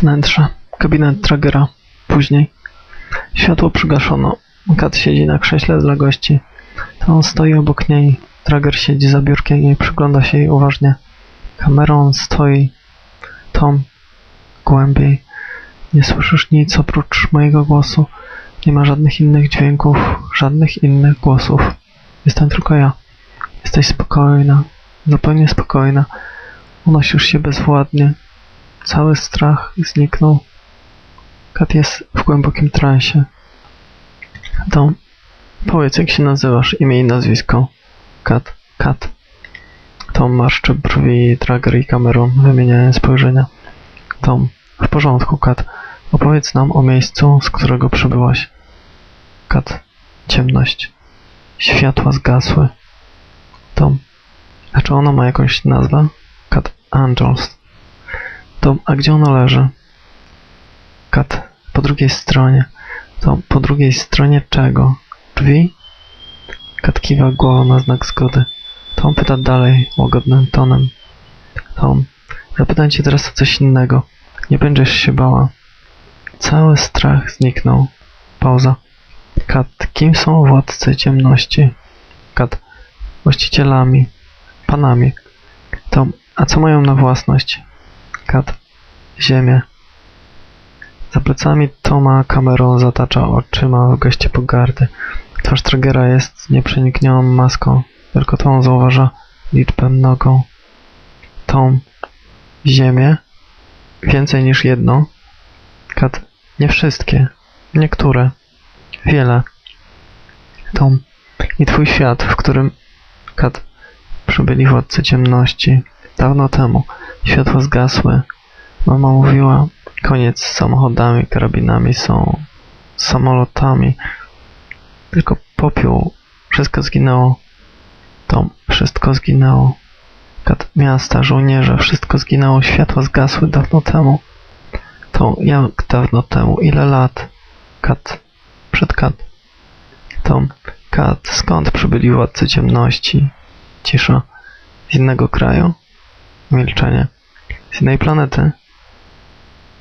Wnętrze. Gabinet Tragera. Później. Światło przygaszono. Kat siedzi na krześle dla gości. To on stoi obok niej. Trager siedzi za biurkiem i przygląda się jej uważnie. Kamerą stoi. Tom. Głębiej. Nie słyszysz nic oprócz mojego głosu. Nie ma żadnych innych dźwięków, żadnych innych głosów. Jestem tylko ja. Jesteś spokojna, zupełnie spokojna. Unosisz się bezwładnie. Cały strach zniknął. Kat jest w głębokim transie. Tom, powiedz jak się nazywasz, imię i nazwisko. Kat, Kat. Tom marszczy brwi, Trager i kamerą, wymieniając spojrzenia. Tom, w porządku, Kat. Opowiedz nam o miejscu, z którego przybyłaś. Kat, ciemność. Światła zgasły. Tom, a czy ona ma jakąś nazwę? Kat, Angels. Tom, a gdzie ona leży? Kat, po drugiej stronie. Tom, po drugiej stronie czego? Drzwi? Kat kiwa głową na znak zgody. Tom pyta dalej, łagodnym tonem. Tom, zapytam cię teraz o coś innego. Nie będziesz się bała. Cały strach zniknął. Pauza. Kat, kim są władcy ciemności? Kat, właścicielami, panami. Tom, a co mają na własność? Kat, ziemię. Za plecami Toma kamerą zatacza oczyma w geście pogardy. Twarz Tragera jest nieprzeniknioną maską, tylko to on zauważa liczbę mnogą. Tom, ziemię? Więcej niż jedno? Kat, nie wszystkie. Niektóre. Wiele. Tom, i twój świat, w którym Kat przybyli władcy ciemności. Dawno temu. Światła zgasły. Mama mówiła, koniec z samochodami, karabinami są samolotami. Tylko popiół. Wszystko zginęło. Tom, wszystko zginęło. Kat, miasta, żołnierze, wszystko zginęło. Światła zgasły dawno temu. To jak dawno temu? Ile lat? Kat, przed Kat. Tom, Kat, skąd przybyli władcy ciemności? Cisza. Z innego kraju? Milczenie. Z innej planety?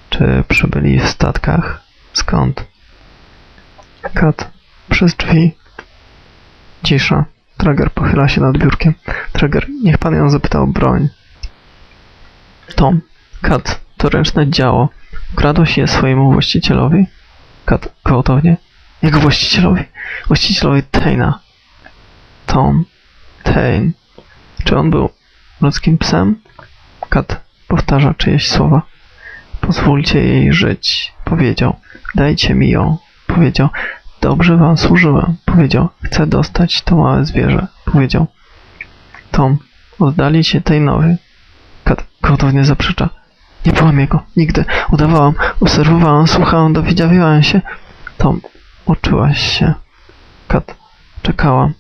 Czy przybyli w statkach? Skąd? Kat, przez drzwi. Cisza. Trager pochyla się nad biurkiem. Trager, niech pan ją zapyta o broń. Tom, Kat, to ręczne działo. Ukradłeś je swojemu właścicielowi? Kat, gwałtownie. Jego właścicielowi? Właścicielowi Taina. Tom. Tain. Czy on był ludzkim psem? Kat powtarza czyjeś słowa. Pozwólcie jej żyć, powiedział. Dajcie mi ją, powiedział. Dobrze wam służyłem, powiedział. Chcę dostać to małe zwierzę, powiedział. Tom, oddali się Tainowi. Kat gwałtownie zaprzecza. Nie byłam jego, nigdy. Udawałam, obserwowałam, słuchałam, dowiedziałam się. Tom, uczyłaś się. Kat, czekałam.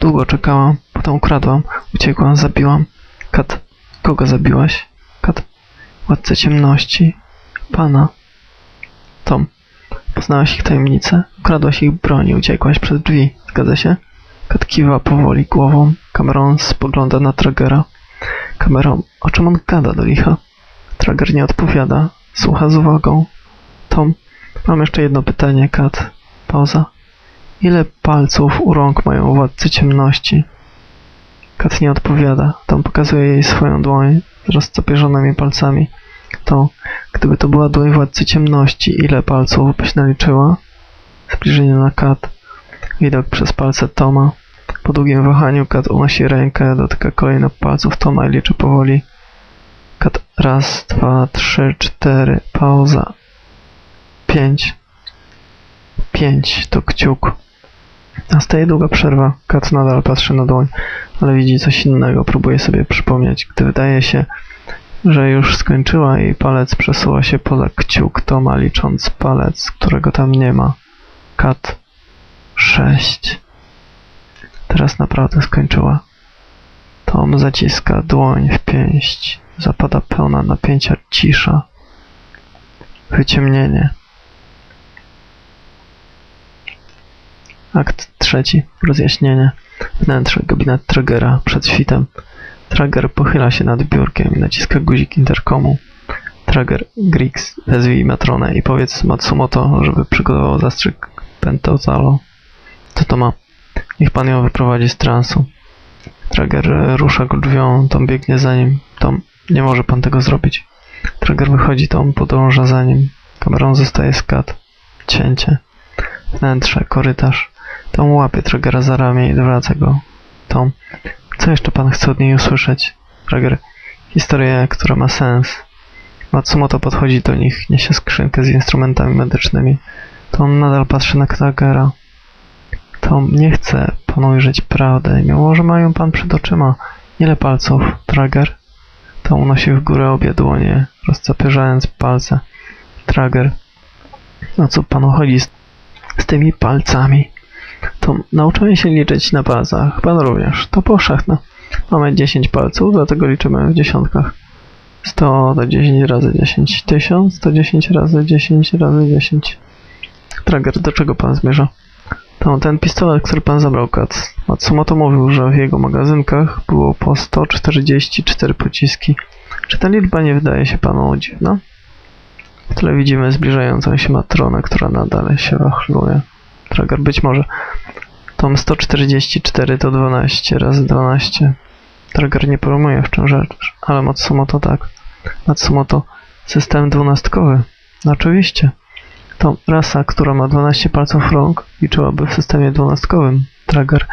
Długo czekałam, potem ukradłam, uciekłam, zabiłam. Kat, kogo zabiłaś? Kat, władcę ciemności. Pana. Tom, poznałaś ich tajemnicę, ukradłaś ich broń i uciekłaś przez drzwi. Zgadza się? Kat kiwa powoli głową. Cameron spogląda na Tragera. Cameron, o czym on gada do licha? Trager nie odpowiada. Słucha z uwagą. Tom, mam jeszcze jedno pytanie, Kat. Pauza. Ile palców u rąk mają władcy ciemności? Kat nie odpowiada. Tom pokazuje jej swoją dłoń rozcopierzonymi palcami. To, gdyby to była dłoń władcy ciemności, ile palców byś naliczyła? Zbliżenie na Kat. Widok przez palce Toma. Po długim wahaniu Kat unosi rękę, dotyka kolejnych palców Toma i liczy powoli. Kat raz, dwa, trzy, cztery, pauza. Pięć. Pięć to kciuk. Nastaje długa przerwa. Kat nadal patrzy na dłoń, ale widzi coś innego. Próbuje sobie przypomnieć. Gdy wydaje się, że już skończyła i palec przesuwa się poza kciuk Toma, licząc palec, którego tam nie ma. Kat. Sześć. Teraz naprawdę skończyła. Tom zaciska dłoń w pięść. Zapada pełna napięcia cisza. Wyciemnienie. Akt trzeci. Rozjaśnienie. Wnętrze. Gabinet Tragera. Przed świtem. Trager pochyla się nad biurkiem i naciska guzik interkomu. Trager, Grix, wezwij Matronę i powiedz Matsumoto, żeby przygotował zastrzyk Pentozalo. Co to ma? Niech pan ją wyprowadzi z transu. Trager rusza ku drzwiom, Tom biegnie za nim. Tom, nie może pan tego zrobić. Trager wychodzi, Tom podąża za nim. Kamerą zostaje skat. Cięcie. Wnętrze, korytarz. Tom łapie Tragera za ramię i wraca go. Tom, co jeszcze pan chce od niej usłyszeć? Trager, historia, która ma sens. Matsumoto podchodzi do nich, niesie skrzynkę z instrumentami medycznymi. Tom nadal patrzy na Tragera. Tom nie chce pan ujrzeć prawdę, mimo że mają pan przed oczyma. Ile palców, Trager? Tom unosi w górę obie dłonie, rozcapierzając palce. Trager. O co panu chodzi z, z tymi palcami? To nauczymy się liczyć na palcach. Pan również. To powszechne. Mamy 10 palców, dlatego liczymy w dziesiątkach. 100 to 10 razy 10. 1000 to 10 razy 10 razy 10. Trager, do czego pan zmierza? To ten pistolet, który pan zabrał, Kat. Matsumoto mówił, że w jego magazynkach było po 144 pociski. Czy ta liczba nie wydaje się panu dziwna? W tle widzimy zbliżającą się matronę, która nadal się wachluje. Trager, być może. Tom 144 to 12 razy 12. Trager nie porumuje w czym rzecz, ale Matsumoto tak. Matsumoto, system dwunastkowy. No oczywiście. To rasa, która ma 12 palców rąk, liczyłaby w systemie dwunastkowym. Trager,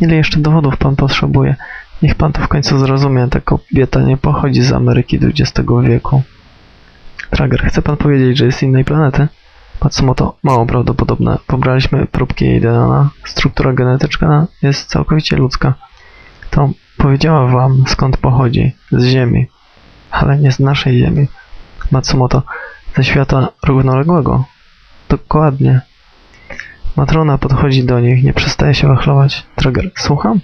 ile jeszcze dowodów pan potrzebuje? Niech pan to w końcu zrozumie, ta kobieta nie pochodzi z Ameryki XX wieku. Trager, chce pan powiedzieć, że jest z innej planety? Matsumoto, mało prawdopodobne. Pobraliśmy próbki jej DNA. Struktura genetyczna jest całkowicie ludzka. To powiedziała wam, skąd pochodzi. Z Ziemi. Ale nie z naszej Ziemi. Matsumoto, ze świata równoległego. Dokładnie. Matrona podchodzi do nich, nie przestaje się wachlować. Trager, słucham?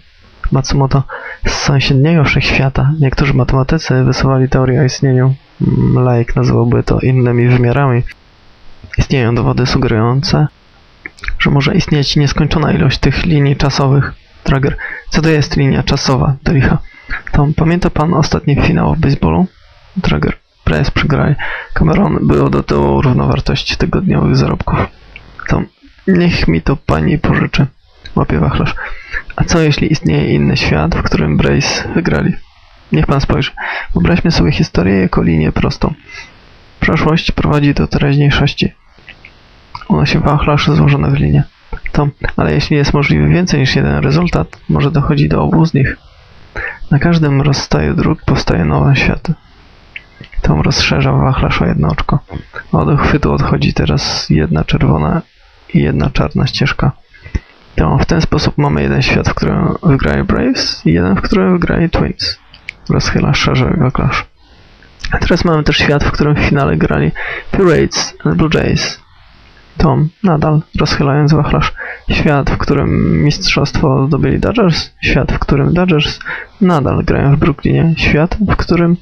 Matsumoto, z sąsiedniego wszechświata. Niektórzy matematycy wysuwali teorię o istnieniu. mm, Laik nazywałby to innymi wymiarami. Istnieją dowody sugerujące, że może istnieć nieskończona ilość tych linii czasowych. Trager, co to jest linia czasowa? Do licha. Tom, pamięta pan ostatni finał w baseballu? Trager, Press przegrali. Cameron było do tyłu równowartości tygodniowych zarobków. Tom, niech mi to pani pożyczy. Łapie wachlarz. A co jeśli istnieje inny świat, w którym Brace wygrali? Niech pan spojrzy. Wyobraźmy sobie historię jako linię prostą. Przeszłość prowadzi do teraźniejszości. One się wachlarz złożone w linię. To, ale jeśli jest możliwy więcej niż jeden rezultat, może dochodzi do obu z nich. Na każdym rozstaju dróg powstaje nowy świat. Tom rozszerza wachlarz o jedno oczko. Od chwytu odchodzi teraz jedna czerwona i jedna czarna ścieżka. To w ten sposób mamy jeden świat, w którym wygrali Braves i jeden, w którym wygrali Twins. Rozchyla szerzej wachlarz. A teraz mamy też świat, w którym w finale grali Pirates and Blue Jays. Tom, nadal rozchylając wachlarz. Świat, w którym mistrzostwo zdobyli Dodgers. Świat, w którym Dodgers nadal grają w Brooklynie. Świat, w którym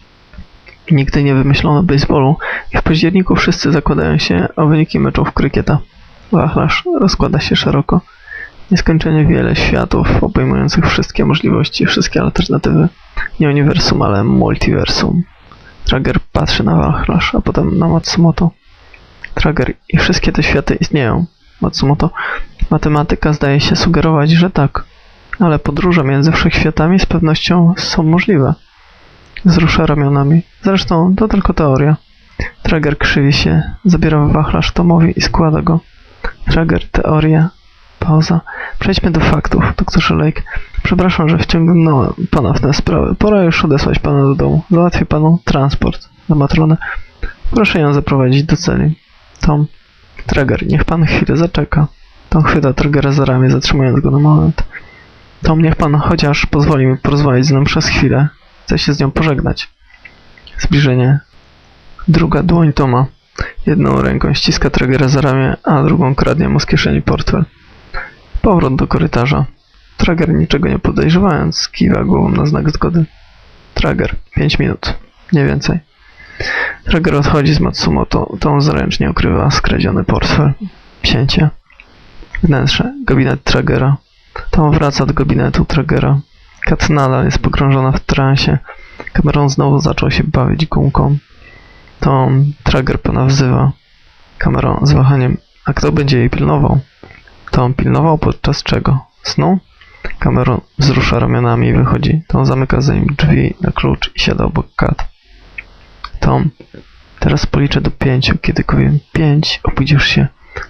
nigdy nie wymyślono baseballu i w październiku wszyscy zakładają się o wyniki meczów krykieta. Wachlarz rozkłada się szeroko. Nieskończenie wiele światów obejmujących wszystkie możliwości, wszystkie alternatywy. Nie uniwersum, ale multiversum. Trager patrzy na wachlarz, a potem na Matsumoto. Trager i wszystkie te światy istnieją. Matsumoto. Matematyka zdaje się sugerować, że tak. Ale podróże między wszechświatami z pewnością są możliwe. Wzrusza ramionami. Zresztą to tylko teoria. Trager krzywi się, zabiera wachlarz Tomowi i składa go. Trager, teoria. Pauza. Przejdźmy do faktów, doktorze Lake. Przepraszam, że wciągnąłem pana w tę sprawę. Pora już odesłać pana do domu. Załatwię panu transport na matronę. Proszę ją zaprowadzić do celi. Tom. Trager, niech pan chwilę zaczeka. Tom chwyta Tragera za ramię, zatrzymując go na moment. Tom, niech pan chociaż pozwoli mi porozmawiać z nią przez chwilę. Chcę się z nią pożegnać. Zbliżenie. Druga dłoń Toma. Jedną ręką ściska Tragera za ramię, a drugą kradnie mu z kieszeni portfel. Powrót do korytarza. Trager niczego nie podejrzewając, kiwa głową na znak zgody. Trager. Pięć minut. Nie więcej. Trager odchodzi z Matsumoto. Tą zręcznie ukrywa skradziony portfel. Cięcie. Wnętrze. Gabinet Tragera. Tom wraca do gabinetu Tragera. Kat nadal jest pogrążona w transie. Cameron znowu zaczął się bawić gumką. Tom Trager pana wzywa. Cameron z wahaniem. A kto będzie jej pilnował? Tom pilnował podczas czego? Snu? Cameron wzrusza ramionami i wychodzi. Tom zamyka za nim drzwi na klucz i siada obok Kat. Tom, teraz policzę do pięciu. Kiedy powiem pięć, obudzisz się.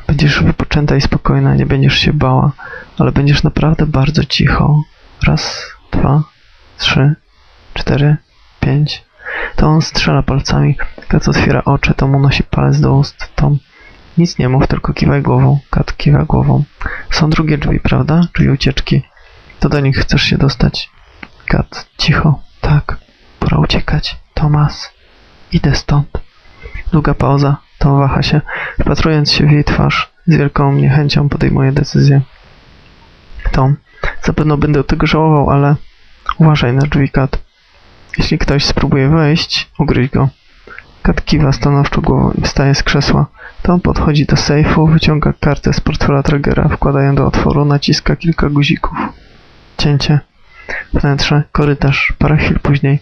Będziesz wypoczęta i spokojna, nie będziesz się bała, ale będziesz naprawdę bardzo cicho. Raz, dwa, trzy, cztery, pięć. To on strzela palcami. Kat otwiera oczy, Tom unosi palec do ust. Tom, nic nie mów, tylko kiwaj głową. Kat kiwa głową. Są drugie drzwi, prawda? Drzwi ucieczki. To do nich chcesz się dostać. Kat, cicho. Tak. Pora uciekać. Tomas. Idę stąd. Długa pauza. Tom waha się, wpatrując się w jej twarz. Z wielką niechęcią podejmuje decyzję. Tom, zapewne będę tego żałował, ale uważaj na drzwi, Kat. Jeśli ktoś spróbuje wejść, ugryź go. Kat kiwa stanowczo głową i wstaje z krzesła. Tom podchodzi do sejfu, wyciąga kartę z portfela Tragera, wkłada ją do otworu, naciska kilka guzików. Cięcie. Wnętrze, korytarz, parę chwil później.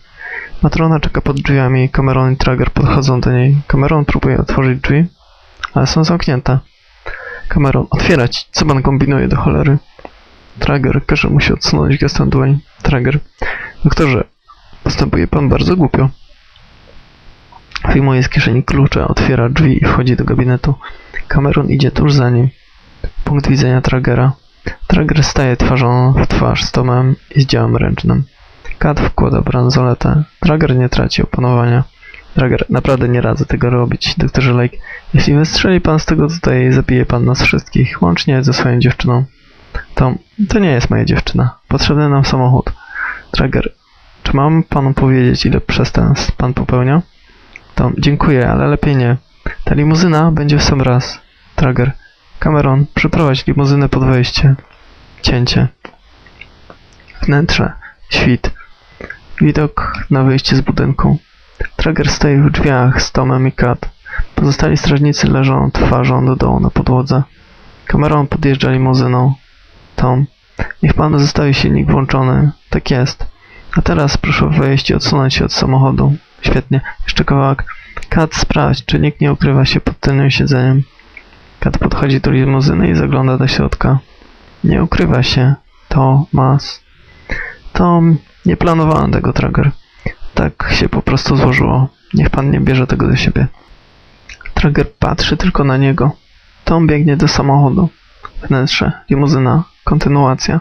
Matrona czeka pod drzwiami, Cameron i Trager podchodzą do niej. Cameron próbuje otworzyć drzwi, ale są zamknięte. Cameron, otwierać! Co pan kombinuje do cholery? Trager każe mu się odsunąć gestem dłoń. Trager, doktorze, postępuje pan bardzo głupio. Wyjmuje z kieszeni klucze, otwiera drzwi i wchodzi do gabinetu. Cameron idzie tuż za nim. Punkt widzenia Tragera. Trager staje twarzą w twarz z Tomem i z działem ręcznym. Kat wkłada bransoletę. Trager nie traci opanowania. Trager, naprawdę nie radzę tego robić, doktorze Lake. Jeśli wystrzeli pan z tego tutaj, zabije pan nas wszystkich, łącznie ze swoją dziewczyną. Tom, to nie jest moja dziewczyna. Potrzebny nam samochód. Trager, czy mam panu powiedzieć, ile przestępstw pan popełnia? Tom, dziękuję, ale lepiej nie. Ta limuzyna będzie w sam raz. Trager, Cameron, przyprowadź limuzynę pod wejście. Cięcie. Wnętrze. Świt. Widok na wyjście z budynku. Trager stoi w drzwiach z Tomem i Kat. Pozostali strażnicy leżą twarzą do dołu na podłodze. Cameron podjeżdża limuzyną. Tom. Niech pan zostawi silnik włączony. Tak jest. A teraz proszę wejść i odsunąć się od samochodu. Świetnie. Jeszcze kawałek. Kat, sprawdź, czy nikt nie ukrywa się pod tylnym siedzeniem. Kat podchodzi do limuzyny i zagląda do środka. Nie ukrywa się. To mas. To nie planowałem tego, Trager. Tak się po prostu złożyło. Niech pan nie bierze tego do siebie. Trager patrzy tylko na niego. Tom biegnie do samochodu. Wnętrze, limuzyna, kontynuacja.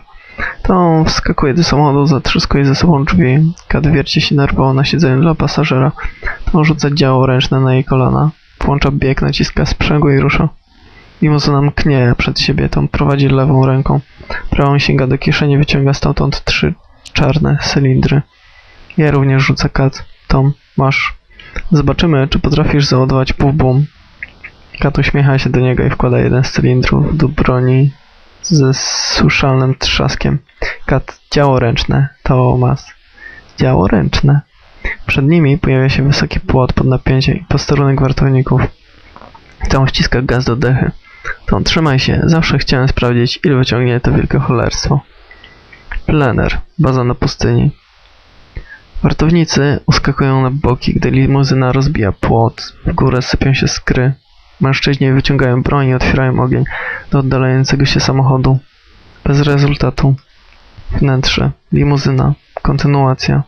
Tom wskakuje do samochodu, zatrzaskuje ze sobą drzwi. Kat wierci się nerwowo na siedzeniu dla pasażera. Tom rzuca działo ręczne na jej kolana. Włącza bieg, naciska sprzęgło i rusza. Limuzyna mknie przed siebie, Tom prowadzi lewą ręką. Prawą sięga do kieszeni, wyciąga stamtąd trzy czarne cylindry. Ja również rzucę kat. Tom, masz. Zobaczymy, czy potrafisz załadować półbum. Kat uśmiecha się do niego i wkłada jeden z cylindrów do broni ze słyszalnym trzaskiem. Kat, działo ręczne. To mas. Działo ręczne. Przed nimi pojawia się wysoki płot pod napięciem i posterunek wartowników. Tom ściska gaz do dechy. Tom, trzymaj się. Zawsze chciałem sprawdzić, ile wyciągnie to wielkie cholerstwo. Plener. Baza na pustyni. Wartownicy uskakują na boki, gdy limuzyna rozbija płot. W górę sypią się skry. Mężczyźni wyciągają broń i otwierają ogień do oddalającego się samochodu. Bez rezultatu. Wnętrze. Limuzyna. Kontynuacja.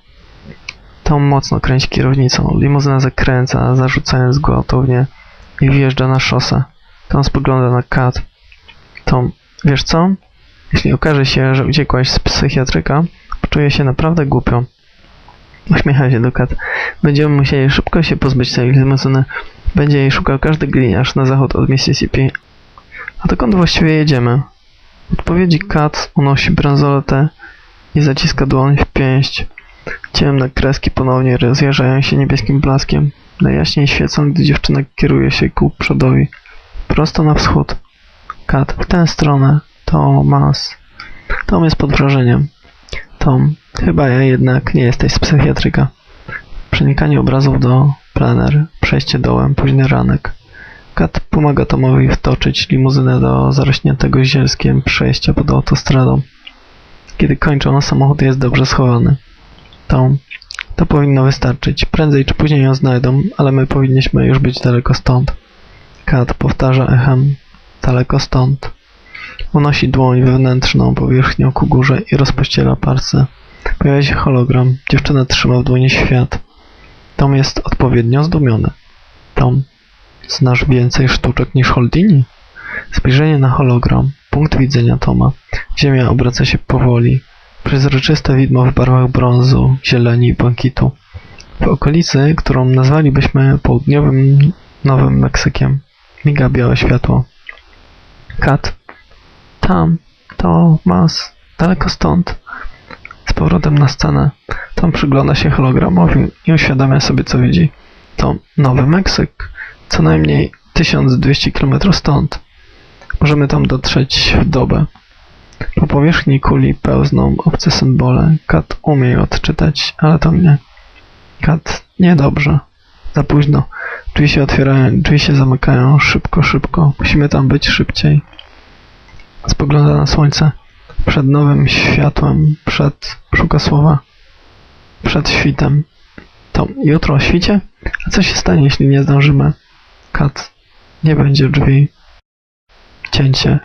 Tom mocno kręci kierownicą. Limuzyna zakręca, zarzucając gwałtownie i wjeżdża na szosę. Tom spogląda na Kat. Tom, wiesz co? Jeśli okaże się, że uciekłaś z psychiatryka, poczuję się naprawdę głupio. Uśmiecha się do Kat. Będziemy musieli szybko się pozbyć tej limuzyny. Będzie jej szukał każdy gliniarz na zachód od Mississippi. A dokąd właściwie jedziemy? W odpowiedzi Kat unosi bransoletę i zaciska dłoń w pięść. Ciemne kreski ponownie rozjarzają się niebieskim blaskiem. Najjaśniej świecą, gdy dziewczyna kieruje się ku przodowi. Prosto na wschód. Kat, w tę stronę. To mas. Tom jest pod wrażeniem. Tom, chyba ja jednak nie jesteś z psychiatryka. Przenikanie obrazów do plener, przejście dołem, późny ranek. Kat pomaga Tomowi wtoczyć limuzynę do zarośniętego zielskiem przejścia pod autostradą. Kiedy kończą, samochód jest dobrze schowany. Tom, To powinno wystarczyć. Prędzej czy później ją znajdą, ale my powinniśmy już być daleko stąd. Kat powtarza echem. Daleko stąd. Unosi dłoń wewnętrzną powierzchnią ku górze i rozpościera palce. Pojawia się hologram. Dziewczyna trzyma w dłoni świat. Tom jest odpowiednio zdumiony. Tom, znasz więcej sztuczek niż Holdini? Spojrzenie na hologram. Punkt widzenia Toma. Ziemia obraca się powoli. Przezroczyste widmo w barwach brązu, zieleni i błękitu. W okolicy, którą nazwalibyśmy południowym Nowym Meksykiem, miga białe światło. Kat. Tam. To Mas. Daleko stąd. Z powrotem na scenę. Tom przygląda się hologramowi i uświadamia sobie, co widzi. To Nowy Meksyk. Co najmniej 1200 km stąd. Możemy tam dotrzeć w dobę. Po powierzchni kuli pełzną obce symbole. Kat umie je odczytać, ale to mnie. Kat, niedobrze. Za późno. Drzwi się otwierają, drzwi się zamykają. Szybko, szybko. Musimy tam być szybciej. Spogląda na słońce. Przed nowym światłem, przed, szuka słowa, przed świtem. To jutro o świcie? A co się stanie, jeśli nie zdążymy? Kat, nie będzie drzwi. Cięcie.